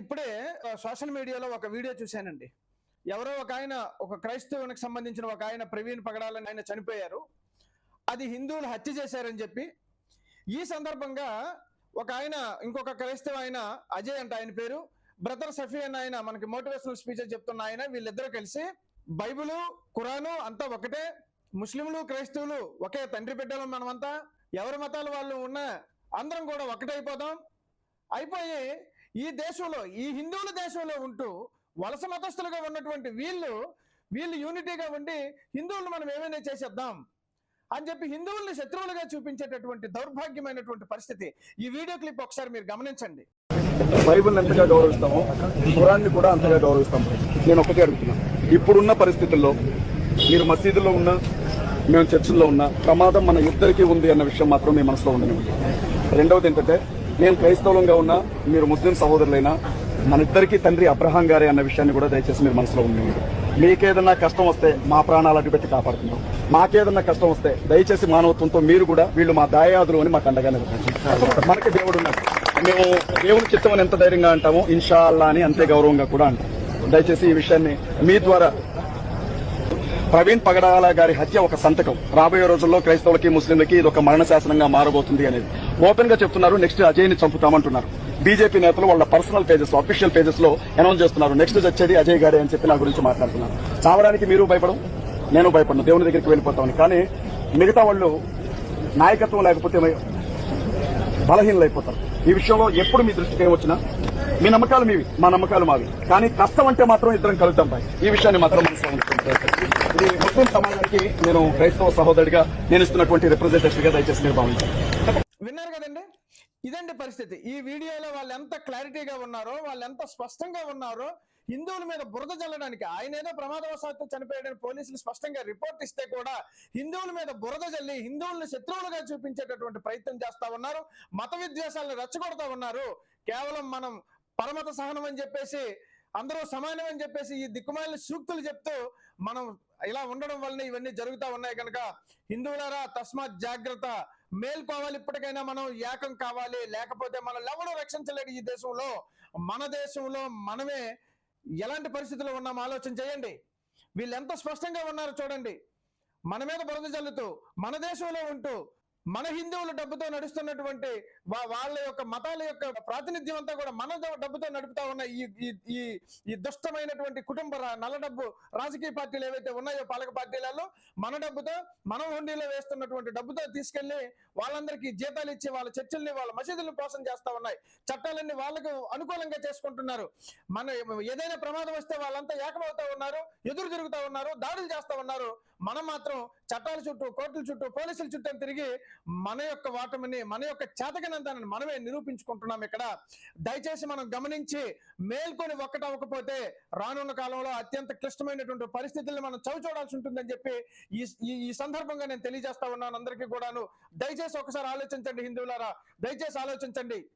ఇప్పుడే సోషల్ మీడియాలో ఒక వీడియో చూశానండి. ఎవరో ఒక ఆయన ఒక క్రైస్తవునికి సంబంధించిన ఒక ఆయన ప్రవీణ్ పగడాలని ఆయన చనిపోయారు. అది హిందువులు హత్య చేశారని చెప్పి ఈ సందర్భంగా ఒక ఆయన ఇంకొక క్రైస్తవ ఆయన అజయ్ అంట ఆయన పేరు బ్రదర్ సఫీ అని ఆయన మనకి మోటివేషనల్ స్పీచెస్ చెప్తున్న ఆయన వీళ్ళిద్దరూ కలిసి బైబిలు ఖురాను అంతా ఒకటే ముస్లింలు క్రైస్తవులు ఒకే తండ్రి బిడ్డలు మనమంతా ఎవరి మతాలు వాళ్ళు ఉన్న అందరం కూడా ఒకటైపోదాం. అయిపోయి ఈ దేశంలో ఈ హిందువుల దేశంలో ఉంటూ వలస మతస్థులుగా ఉన్నటువంటి వీళ్ళు వీళ్ళు యూనిటీగా ఉండి హిందువులను మనం ఏమైనా చేసేద్దాం అని చెప్పి హిందువుల్ని శత్రువులుగా చూపించేటటువంటి దౌర్భాగ్యమైనటువంటి పరిస్థితి ఈ వీడియో క్లిప్ ఒకసారి మీరు గమనించండి. బైబిల్ ఎంతగా గౌరవిస్తామో ఖురాన్ని కూడా అంతగా గౌరవిస్తాం. నేను ఒకటే అడుగుతున్నాను ఇప్పుడున్న పరిస్థితుల్లో మీరు మసీదులో ఉన్నా మేము చర్చిల్లో ఉన్నా ప్రమాదం మన ఇద్దరికీ ఉంది అన్న విషయం మాత్రం మీ మనసులో ఉండనివ్వండి. రెండవది ఏంటంటే నేను క్రైస్తవులంగా ఉన్నా మీరు ముస్లిం సహోదరులైనా మన ఇద్దరికీ తండ్రి అబ్రహాం గారే అన్న విషయాన్ని కూడా దయచేసి మీరు మనసులో ఉండనివ్వండి మీకేదన్నా కష్టం వస్తే మా ప్రాణాలు అడ్డుపెట్టి కాపాడుతున్నాం. మాకేదన్నా కష్టం వస్తే దయచేసి మానవత్వంతో మీరు కూడా వీళ్ళు మా దాయాదులు అని మాకు అండగా నిలబడండి మనకి దేవుడు ఉన్నాడు. మేము దేవుని చిత్తం ఎంత ధైర్యంగా అంటామో ఇన్షాల్లా అని అంతే గౌరవంగా కూడా అంటాం. దయచేసి ఈ విషయాన్ని మీ ద్వారా ప్రవీణ్ పగడాల గారి హత్య ఒక సంతకం. రాబోయే రోజుల్లో క్రైస్తవులకి ముస్లింలకి ఇది ఒక మరణ శాసనంగా మారబోతుంది అనేది. ఓపెన్గా చెప్తున్నారు నెక్స్ట్ అజయ్ని చంపుతామంటున్నారు. బీజేపీ నేతలు వాళ్ళ పర్సనల్ పేజెస్లో అఫీషియల్ పేజెస్లో అనౌన్స్ చేస్తున్నారు. నెక్స్ట్ వచ్చేది అజయ్ గారే అని చెప్పి నా గురించి మాట్లాడుతున్నారు. చావడానికి మీరు భయపడం నేను భయపడను దేవుని దగ్గరికి వెళ్ళిపోతామని. కానీ మిగతా వాళ్ళు నాయకత్వం లేకపోతే బలహీనలైపోతారు. ఈ విషయంలో ఎప్పుడు మీ దృష్టికి ఏమొచ్చినా మీ నమ్మకాలు మీవి మా నమ్మకాలు మావి. కానీ కష్టం అంటే మాత్రం ఇద్దరం కలుద్దాం పై ఈ విషయాన్ని మాత్రం ఇది ముస్లిం సమాజానికి నేను క్రైస్తవ సహోదరుడిగా నేను ఇస్తున్నటువంటి రిప్రజెంటేటివ్గా దయచేసి మీరు విన్నారు కదండి? ఇదండి పరిస్థితి. ఈ వీడియోలో వాళ్ళు ఎంత క్లారిటీగా ఉన్నారో వాళ్ళు ఎంత స్పష్టంగా ఉన్నారో హిందువుల మీద బురద జల్లడానికి ఆయన ఏదో ప్రమాదవశాత్తు చనిపోయాడని పోలీసులు స్పష్టంగా రిపోర్ట్ ఇస్తే కూడా హిందువుల మీద బురద జల్లి హిందువులను శత్రువులుగా చూపించేటటువంటి ప్రయత్నం చేస్తా ఉన్నారు మత విద్వేషాలను రెచ్చగొడతా ఉన్నారు. కేవలం మనం పరమత సహనం అని చెప్పేసి అందరూ సమానం అని చెప్పేసి ఈ దిక్కుమాలిన సూక్తులు చెప్తూ మనం ఇలా ఉండడం వల్లనే ఇవన్నీ జరుగుతూ ఉన్నాయి కనుక. హిందువులారా తస్మాత్ జాగ్రత్త. మేల్కోవాలి ఇప్పటికైనా మనం ఏకం కావాలి. లేకపోతే మనం ఎవరు రక్షించలేడు ఈ దేశంలో. మన దేశంలో మనమే ఎలాంటి పరిస్థితుల్లో ఉన్నాం ఆలోచన చేయండి. వీళ్ళు ఎంత స్పష్టంగా ఉన్నారో చూడండి. మన మీద బురద జల్లుతూ మన దేశంలో ఉంటూ మన హిందువుల డబ్బుతో నడుస్తున్నటువంటి వాళ్ళ యొక్క మతాల యొక్క ప్రాతినిధ్యం అంతా కూడా మన డబ్బుతో నడుపుతా ఉన్న ఈ ఈ- ఈ దుష్టమైనటువంటి కుటుంబ నల్ల డబ్బు రాజకీయ పార్టీలు ఏవైతే ఉన్నాయో పాలక పార్టీలలో మన డబ్బుతో మనం హుండీలో వేస్తున్నటువంటి డబ్బుతో తీసుకెళ్ళి వాళ్ళందరికీ జీతాలు ఇచ్చి వాళ్ళ చర్చల్ని వాళ్ళ మసీదులను మోసం చేస్తా ఉన్నాయి. చట్టాలన్నీ వాళ్ళకు అనుకూలంగా చేసుకుంటున్నారు. మన ఏదైనా ప్రమాదం వస్తే వాళ్ళంతా ఏకమవుతా ఉన్నారు ఎదురు తిరుగుతా ఉన్నారు దాడులు చేస్తా ఉన్నారు. మనం మాత్రం చట్టాల చుట్టూ కోర్టుల చుట్టూ పోలీసుల చుట్టూ తిరిగి మన యొక్క వాటమిని మన యొక్క చేతకనంతాన్ని మనమే నిరూపించుకుంటున్నాం ఇక్కడ. దయచేసి మనం గమనించి మేల్కొని ఒక్కటవ్వకపోతే రానున్న కాలంలో అత్యంత క్లిష్టమైనటువంటి పరిస్థితుల్ని మనం చవి చూడాల్సి ఉంటుందని చెప్పి ఈ ఈ- ఈ సందర్భంగా నేను తెలియజేస్తా ఉన్నాను అందరికీ కూడాను. దయచేసి ఒకసారి ఆలోచించండి హిందువులారా. దయచేసి ఆలోచించండి.